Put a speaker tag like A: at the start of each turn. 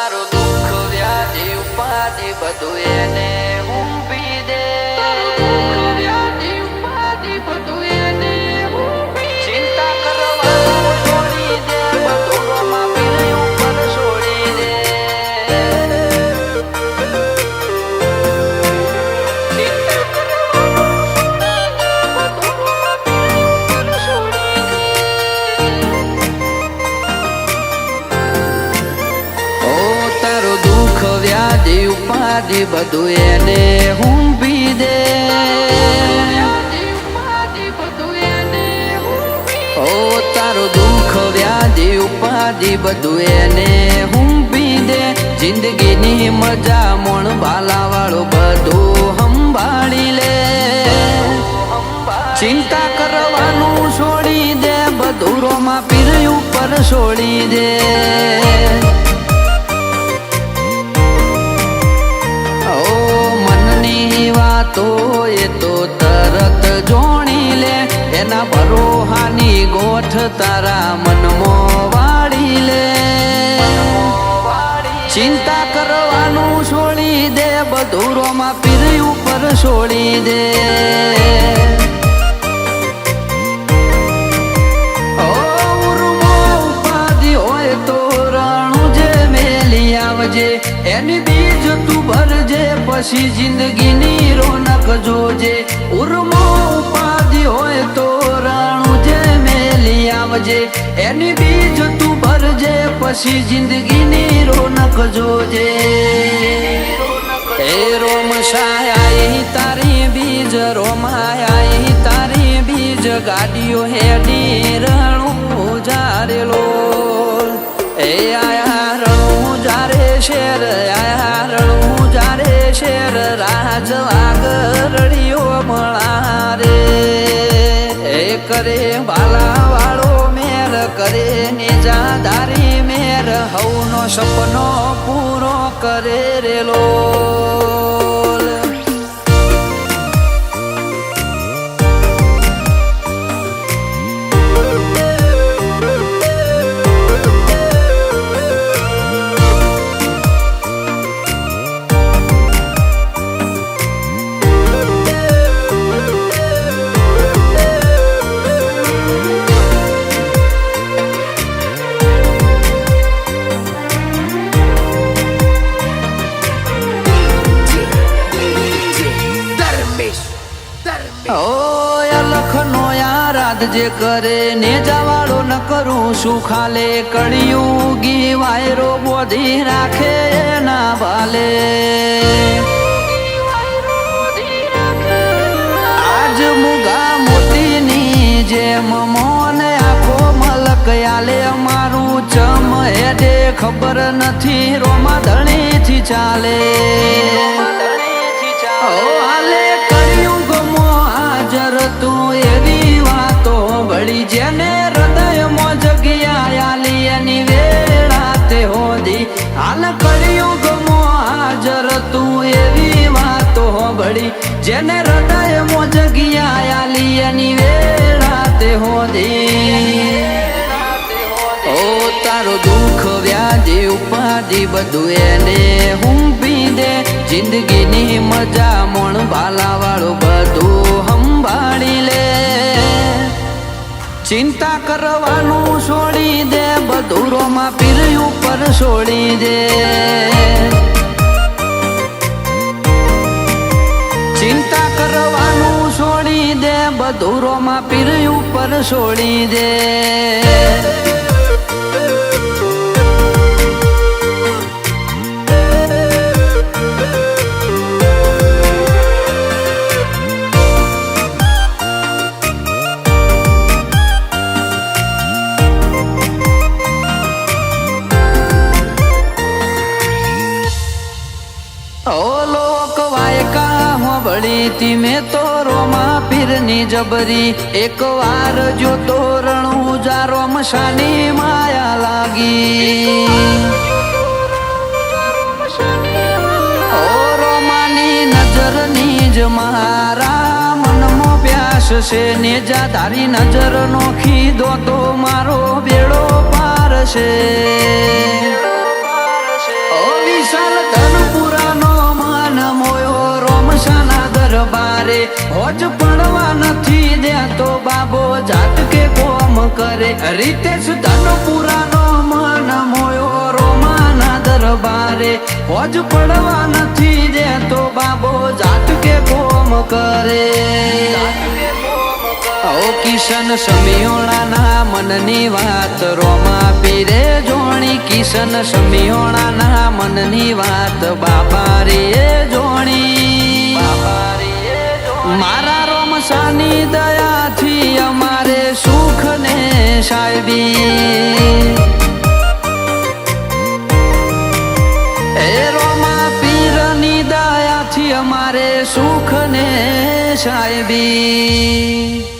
A: તારું દુઃખ વ્યાધિ ઉપાધિ બધું એને. વ્યાધિ ઉપાધિ બધું એને હુંભી દે. ઓ તારો દુઃખ વ્યાધિ ઉપાધિ બધું એને હુંભી દે. જિંદગીની મજા મણ બાલા વાળો બધું સંભાળી લે. ચિંતા કરવાનું છોડી દે બધું રોમાં પીર ઉપર છોડી દે. એ તો તરત જોણી લે. એના બરોહાની ગોઠ તારા મનમો વાળી લે. ચિંતા કરવાનું છોડી દે બધું રોમાં પીર ઉપર છોડી દે. એની બીજ તું ભરજે, પછી જિંદગીની જોજે ઉર્મો ઉપાધિ હોય તો રાણું જે મેલી આવજે. એની બીજ તું ભરજે, પછી જિંદગીની રોનક જોજે. એ રોમ શાયા તારી બીજ રોમાયા તારી બીજ ગાડીઓ હેડી રણું જારેલો એ આયા કરે બાલા વાળો મેર કરે નિજાદારી મેર હવનો સપનો પૂરો કરે રેલો. યાદ જે કરે ને જવાળો ન કરું શું ખાલે કળિયું ગી વાયરો બોધી રાખે ના ભાલે. આજ મુગા મોતીની જેમ મોને આખો મલક આલે, અમારું ચમ હેડે ખબર નથી રોમા ધણીથી ચાલે. વાતો જેને જેને હૃદયમાં જગ્યા આલી એની વેળા તે હોદી. ઓ તારો દુઃખ વ્યાજે ઉપાધિ બધું એને હુંપી દે જિંદગીની મજા મણ ભાલા વાળું બધું સંભાળી લે. ચિંતા કરવાનું છોડી દે, બધું રોમાં પીર ઉપર છોડી દે. ચિંતા કરવાનું છોડી દે બધું રોમાં પીર ઉપર છોડી દે. હોબળી તી મેં તો રોમા પીરની જબરી. એક વાર જો તોરણ જારો મશાની માયા લાગી. ઓ રોમાની નજરની જ મારા મનમો પ્યાસ છે ને જા તારી નજર નો ખીદો તો મારો બેડો પાર છે ઓ હોજ પડવા નથી દેતો બાબો, જાત કે કોમ કરે. રીતેશ પુરાનો મન મોયો રોમાના દરબારે. હોજ પડવા નથી દેતો બાબો, જાત કે કોમ કરે. ઓ કિશન સમિયોણાના મનની વાત, રોમા પીરે જોણી કિશન સમિયોણાના મનની વાત બાપા રે જોણી. રોમસાની દયાથી અમારે સુખ ને સાહેબી એ રોમા પીરની દયાથી અમારે સુખ ને સાહેબી